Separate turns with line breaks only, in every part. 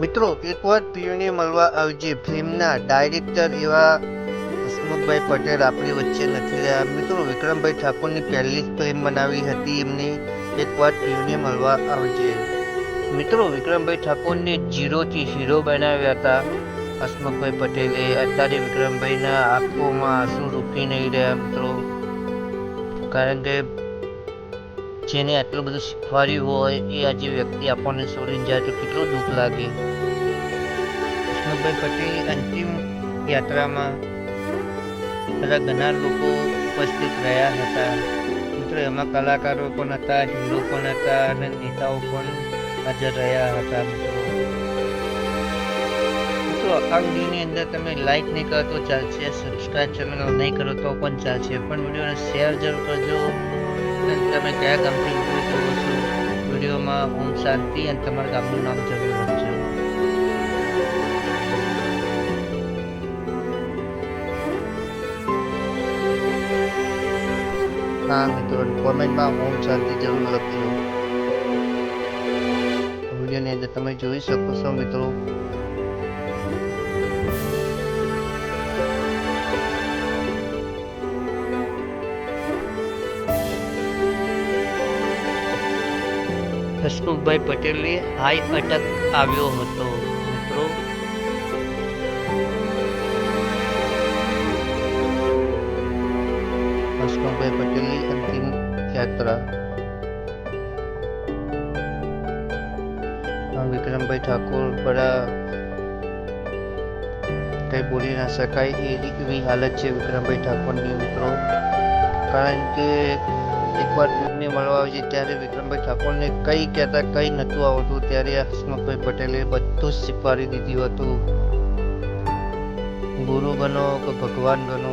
મિત્રો એકવાર પીઓને મળવા આવજે ફિલ્મના ડાયરેક્ટર એવા હસમુખભાઈ પટેલ આપણી વચ્ચે નથી રહ્યા. મિત્રો, વિક્રમભાઈ ઠાકોરની પહેલી જ ફિલ્મ બનાવી હતી, એમની એકવાર પીઓને મળવા આવજે. મિત્રો, વિક્રમભાઈ ઠાકોરને જીરોથી હીરો બનાવ્યા હતા. હસમુખભાઈ પટેલે અત્યારે વિક્રમભાઈના આંખોમાં આંસુ રૂકી નહીં રહ્યા, મિત્રો. કારણ કે જેને આટલું બધું શીખવાડ્યું હોય એ આજે વ્યક્તિ આપણને છોડીને જાય તો કેટલું દુઃખ લાગે? વિષ્ણુભાઈ પટેલની અંતિમ યાત્રામાં બધા ઘણા લોકો ઉપસ્થિત રહ્યા હતા. મિત્રો, એમાં કલાકારો પણ હતા હિન્દુ પણ હતા અને નેતાઓ પણ હાજર રહ્યા હતા, મિત્રો. મિત્રો, આ અંદર તમે લાઈક નહીં કરો તો ચાલશે સબસ્ક્રાઈબ ચેનલ નહીં કરો તો પણ ચાલશે. પણ વિડીયોને શેર જરૂર કરજો. અને તમે કયા ગામથી વીડિયો જોવો છો વિડીયોમાં ઓમ શાંતિ અને તમારા ગામનું નામ જરૂર લખજો હા મિત્રો કોમેન્ટમાં ઓમ શાંતિ જરૂર લખજો વિડીયોની અંદર તમે જોઈ શકો છો મિત્રો હસમુખભાઈ પટેલને હાઈ અટક આવ્યો હતો, મિત્રો. હસમુખભાઈ પટેલની અંતિમ યાત્રા. વિક્રમભાઈ ઠાકોર બધા કંઈ બોલી ના શકાય એવી હાલત છે વિક્રમભાઈ ઠાકોરની, મિત્રો. કારણ કે એકવાર દૂધને મળવા આવે છે ત્યારે વિક્રમભાઈ ઠાકોરને કંઈ કહેતા કંઈ નહોતું આવતું ત્યારે હસમુખભાઈ પટેલે બધું જ શીખવાડી દીધું હતું. ગુરુ બનો કે ભગવાન બનો,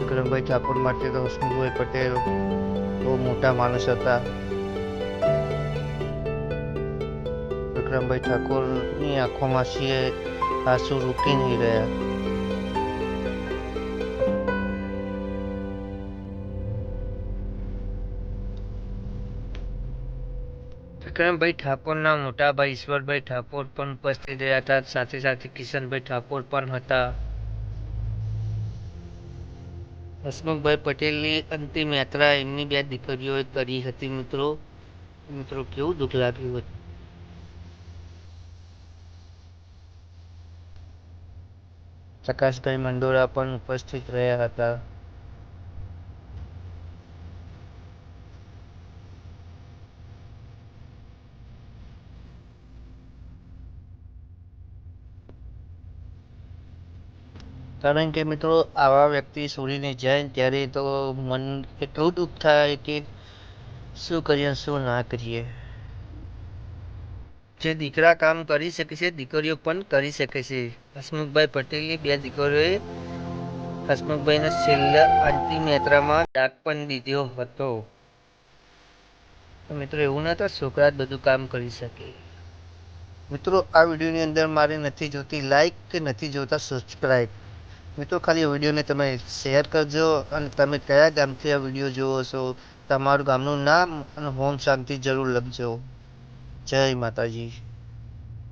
વિક્રમભાઈ ઠાકોર માટે તો હસમુખભાઈ પટેલ બહુ મોટા માણસ હતા. વિક્રમભાઈ ઠાકોરની આંખોમાં છીએ આંસુ રૂકી નહીં રહ્યા. વિક્રમભાઈ ઠાકોરના મોટા ભાઈ ઈશ્વરભાઈ ઠાકોર પણ ઉપસ્થિત રહ્યા હતા, સાથે સાથે કિશનભાઈ ઠાકોર પણ હતા. હસમુખભાઈ પટેલની અંતિમ યાત્રા એમની બે દીકરીઓએ કરી હતી મિત્રો. મિત્રો, કેવું દુઃખ લાગ્યું હતું? પ્રકાશભાઈ મંડોરા પણ ઉપસ્થિત રહ્યા હતા. કારણ કે મિત્રો, આવા વ્યક્તિ છોડીને જાય ત્યારે તો મન એટલું દુઃખ થાય કે શું કરીએ, શું ના કરીએ. જે દીકરા કામ કરી શકે છે, દીકરીઓ પણ કરી શકે છે. હસમુખભાઈ પટેલની બે દીકરીઓએ હસમુખભાઈના છેલ્લા અંતિમ યાત્રામાં ડાક પણ દીધો હતો. મિત્રો, એવું નહોતું છોકરા જ બધું કામ કરી શકે. મિત્રો, આ વિડીયોની અંદર મારે નથી જોતી લાઈક કે નથી જોતા સબસ્ક્રાઈબ મિત્રો ખાલી વિડીયોને તમે શેર કરજો અને તમે કયા ગામથી આ વીડિયો જુઓ છો, તમારું ગામનું નામ અને હોમ શાંતિ જરૂર લખજો. જય માતાજી.